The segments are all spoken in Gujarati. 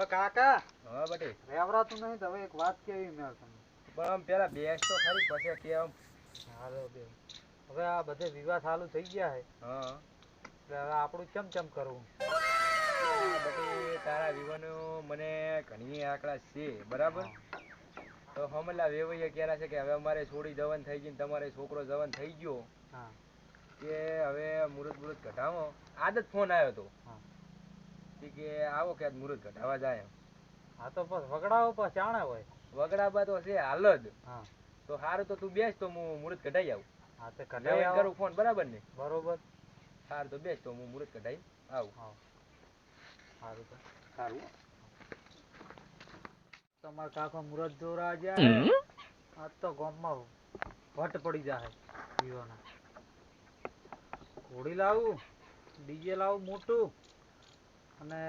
હવે કાકા હા બટી. રેવરાતું નહીં હવે એક વાત કેવી મેં તમને. પણ આમ પેલા બેસ તો ખરી પછી કે આમ હાલો બે. હવે આ બધે વિવાહ ચાલુ થઈ ગયા છે હા. એટલે હવે આપણું ચમ ચમ કરવું? બટી તારા વિવાનો મને ઘણી આંકડા છે બરાબર? તો હમલા વેવૈયા કહેરા છે કે હવે અમારે છોડી જવાન થઈ ગઈ તમારે છોકરો જવાન થઈ ગયો હા. કે હવે મુહૂર્ત મુહૂર્ત ઘટાવો આદત ફોન આવ્યો હતો કે આવો કે મુહૂર્ત ઘટાવા જાય હા તો બસ વગડાવો પર ચાણે હોય. વગડાવા તો છે હાલ જ. તો સારું તો તું બેસ તો હું મુહૂર્ત કઢાઈ આવું. હા તે કઢાઈ કઢાઈ કરું ફોન બરાબર ને? બરોબર. સારું તો બેસ તો હું મુહૂર્ત કઢાઈ આવું. હા. તો. સારું તમારા કાકો મુરત જોરા જાય આજ તો ગામમાં વટ પડી જાય ઘોડી લાવું ડીજે લાવું મોટું. અને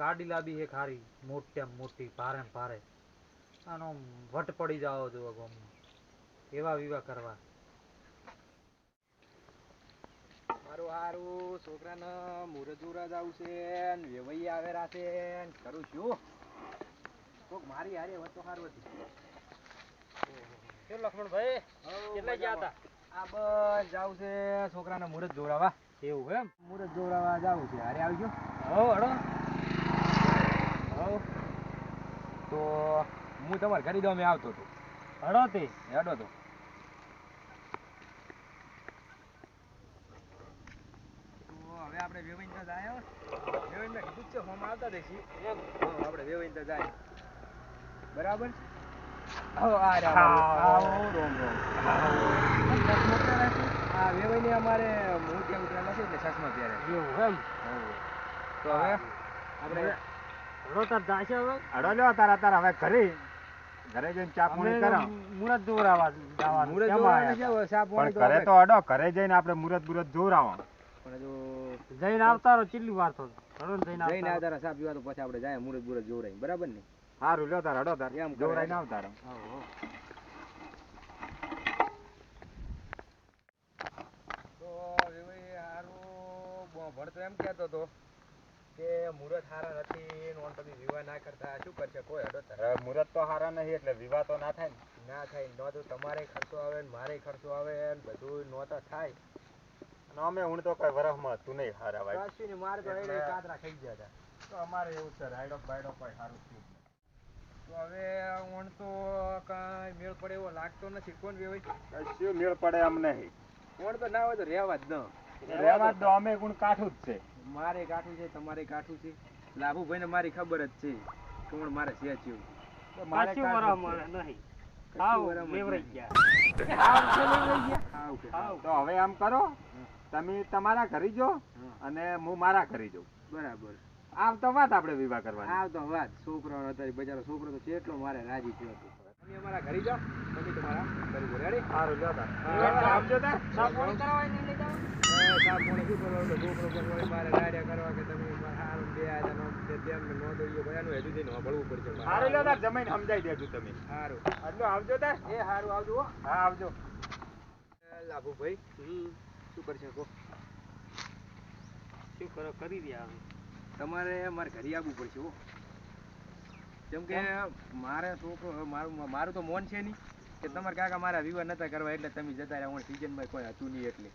ગાડી લાવી એક હારી મોટી મોટી ભારે ને ભારે. આનો વટ પડી જાવ જો ગામમાં. એવા વિવાહ કરવા. મારું હારું છોકરાને મુરત જોરા આવશે ને વેવાઈ આવેરા છે ને કરું છું. કોક મારી હારે હોત તો સારું હતી. લક્ષ્મણભાઈ? કેટલા ગયા હતા? આ બસ જાવું છે છોકરાને મુહૂર્ત જોડાવા. એવું એમ? મુહૂર્ત જોડાવા જાવું છે. હારે આવજો હો હડો હવ તો હું તમારે ઘરે દો મેં આવતો હતો. હડો તે. હેડો તો. તો હવે આપણે વેવાઈને જાય કીધું છે હોમ આવતા આપણે જાય. બરાબર આવો, આવો. રોમ રોમ આ વેવાઈને અમારે મોતિયા ઉતરેલા છે એટલે ચશ્મા પહેરે. એવું એમ? તો હવે? આપણે હડો તાર હવે અડો લ્યો તારા તારા. હવે ઘરે. ઘરે જઈને ચા પાણી કરો મુરત દોરાવા છે, ચા પાણી તો ઘરે તો અડો. ઘરે જઈને આપણે મુરત મુરત જોરાવો પણ જો જઈને આવતા રહો. કેટલી વાર તો હડો ને જઈને જઈને આવતા આવતા રહ્યા તો પછી આપણે જાય. મુરત બુરત જોવરાય. બરાબર ને? સારું લ્યો તાર અડો તાર. એમ કરે. ના આવતા ભણતો એમ કહેતો હતો કે મુહૂર્ત હારા નથી નોન તમે વિવાહ ના કરતા શું કરશે? કોઈ હડો તાર. મુરત તો હારા નહીં એટલે વિવાહ તો ના થાય ને. ના થાય નો. તો તમારે ખર્ચો આવે ને મારે ખર્ચો આવે ને બધું તો થાય. અને અમે હું તો કઈ વરફમાં તું નહીં હારા ભાઈ મારે તો કાતરા ખાઈ ગયા હતા. તો અમારે એવું છે રાઈડો બાયડો કોઈ સારું થયું. તો હવે ઓણ તો કાંઈ મેળ પડે એવો લાગતો નથી. કોણ વેવાઈ નહીં. મેળ પડે એમ નહીં. ઓણ તો ના હોય તો રહેવા જ ન રહેવા જ અમે ગુણ કાઠું જ છે. મારે કાઠું છે તમારે કાઠું છે. લાભુભાઈ ને મારી ખબર જ છે કોણ મારે છે મારે નહીં. તો હવે આમ કરો. તમે તમારા ઘરે જો અને હું મારા ઘરે જઉં. બરાબર. આમ તો વાત આપણે વિવાહ કરવાની. આમ તો વાત. છોકરો અત્યારે બજારો છોકરો તો કેટલો મારે રાજી થયો હતો. તમે અમારા ઘરે જાઓ. તમે તમારા ઘરે રેડી સારું તાર. હા, આવજો તાર. કરાવવા નહીં? એ સાહેબ મને શું કરવાનું છોકરો પર મારે રાડ્યા કરવા કે તમે સારું બે આજા નો તે તેમ ને નો દઈએ. ભાઈ આનું હેતુ થઈને ભળવું પડશે સારું તાર. જમીન સમજાઈ દેજો તમે. સારું આટલો આવજો તા એ સારું આવજો હા. આવજો. એ લાભુભાઈ શું કરશે? કો શું કરો? કરી રહ્યા હવે. તમારે મારે ઘરે આવવું પડશે હો. કેમ કે મારે છોકરો મારું મારું તો મોન છે નહીં કે તમારે કાકા મારા વિવાહ નતા કરવા એટલે તમે જતા રહ્યા. હું સિઝનમાં કોઈ હતું નહીં એટલે.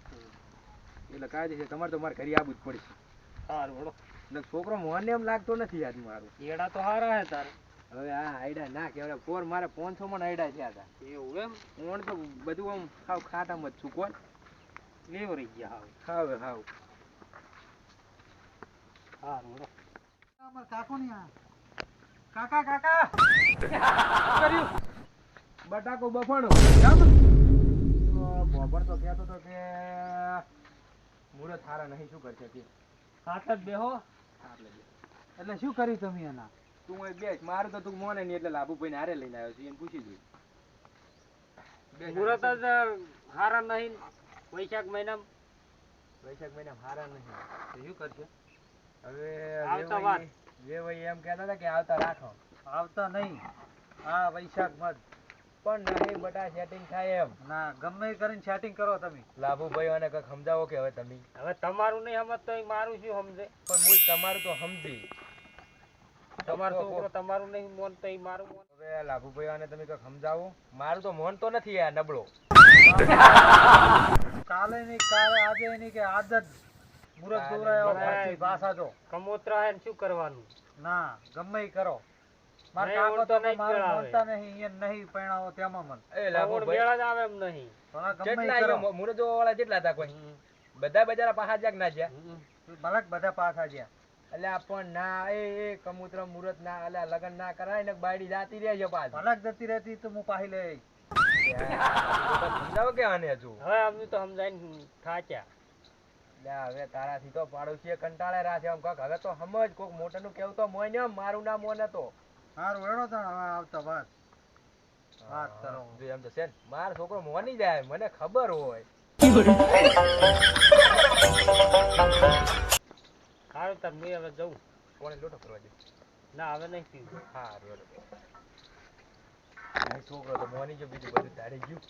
એટલે કાયદે છે તમારે તો મારે ઘરે આવવું જ પડશે. સારું બોલો એટલે છોકરો મોને એમ લાગતો નથી યાદ મારું. એડા તો હારા હે તારે. હવે આ આઈડા ના કે કોર મારે પોનસો માં આઈડા થયા હતા. એવું એમ? ઓણ તો બધું આમ ખાવ ખાટામાં જ છું કોણ રહી ગયા હાવ. હાવ હાવ. સારું હળો અમાર કાકો ની આ કાકા કાકા! કર્યું. બટાકો બફાણો કેમ તો બોબર તો કહેતો હતો કે મુરત હારા નહીં શું કરશે કે? સાથે જ બેહો. એટલે શું કર્યું તમે એના? તું અહીં બેસ. મારું તો તું મોને નહીં એટલે લાભુભાઈને હારે લઈને આવ્યો છું એમ પૂછી જોઈ મુરત જ હારા નહીં. વૈશાખ મહિનામાં. વૈશાખ મહિના હારા નહીં. શું કરશે? હવે આવતા વેવાઈ- વેવાઈ એમ કહેતા હતા કે આવતા રાખો. આવતા નહીં. હા વૈશાખ મત. પણ નહીં બટા સેટિંગ થાય એમ. ના ગમે કરીને સેટિંગ કરો તમે. લાભુભાઈ અને કંઈક સમજાવો કે હવે તમે? હવે તમારું નહીં સમજ તો મારું શું સમજે? પણ મૂળ તમારું તો સમજી. તમારો છોકરો તમારું નહીં મોનતો ઈ મારું મોન. હવે લાભુભાઈ આને તમે કંઈક સમજાવો. મારું તો મોન તો નથી આ નબળો. કાલે નહીં કાલે આજે નહીં કે આજ જ મુરત દોરાયો નહીં. ભાષા જો. કમોતરા હે શું કરવાનું? ના ગમે કરો. મારે કાકો તો નહીં મારું કરાવે. નહીં ઈ નહીં પરણાવો તેમાં મન. એ લાગો મેળા જ આવે એમ નહીં. ઈ કરો. વાળા કેટલા હતા કોઈ. બધા બજારા પાછા જાગ ના જ્યા ભલક બધા પાછા જ્યા એટલે પણ ના એ એ કમુત્ર મુરત ના એટલે લગન ના કરાય ને બાયડી જાતી રહેજો પાછ. ભલક જતી રહેતી તો હું પાહી લઈ. સમજાવો કે આને હજુ. હવે આમ તો સમજાય થાક્યા. હવે તારાથી તો પાડોશીએ કંટાળે રહ્યા છે. આમ કાક હવે તો સમજ કોક મોટાનું કેવું તો મોય ને મારું નામ મોન હતો હારું એનો તાણ હવે આવતો વાત. વાત કરો. જો એમ તો છે માર છોકરો મોની જાય મને ખબર હોય. સારું તર મેં હવે જવું કોને લોટો કરવા દે? ના હવે નહીં પીવું. હા રોડ છોકરો તો મોની જો બીજું બધું તારી ગયું.